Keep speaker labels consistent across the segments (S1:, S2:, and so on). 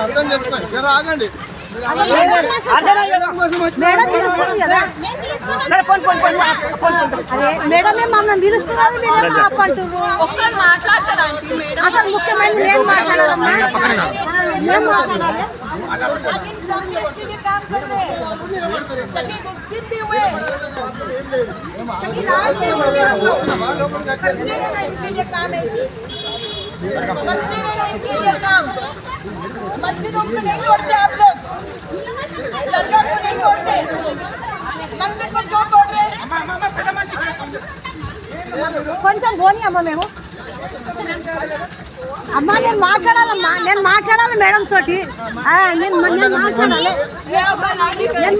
S1: అర్థం చేసుకోండి జర ఆగండి
S2: మేడం మేడమే మమ్మల్ని పిలుస్తున్నది మీరు ఆపంటున్నారు
S3: ఒక్కరు మాట్లాడతారా
S2: అసలు ముఖ్యమంత్రి నేను మాట్లాడాలమ్మా నేను మాట్లాడాలి
S4: मस्जिदों को नहीं तोड़ते आप लोग दरगाह को नहीं तोड़ते मंदिर को क्यों तोड़ रहे हैं
S2: కొంచెం పోనీ అమ్మ మేము అమ్మా నేను మాట్లాడాలమ్మా నేను మాట్లాడాలి మేడం తోటి ఆ, నేను నేను మాట్లాడాలి నేను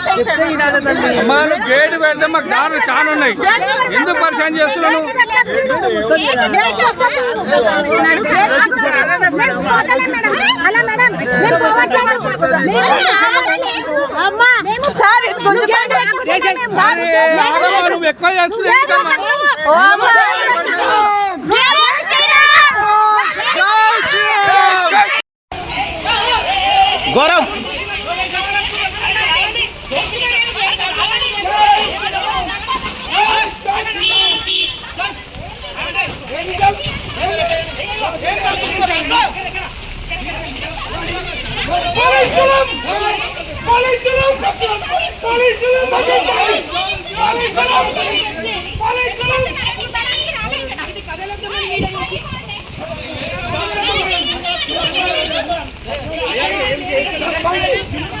S2: మేడం
S3: గేట్
S1: పెడితే మాకు దారులు చాలా ఉన్నాయి ఎందుకు పరిశాన్ చేస్తున్నాను ఎక్కువ చేస్తున్నావు ఎందుకమ్మా?
S3: ఓ అమ్మా.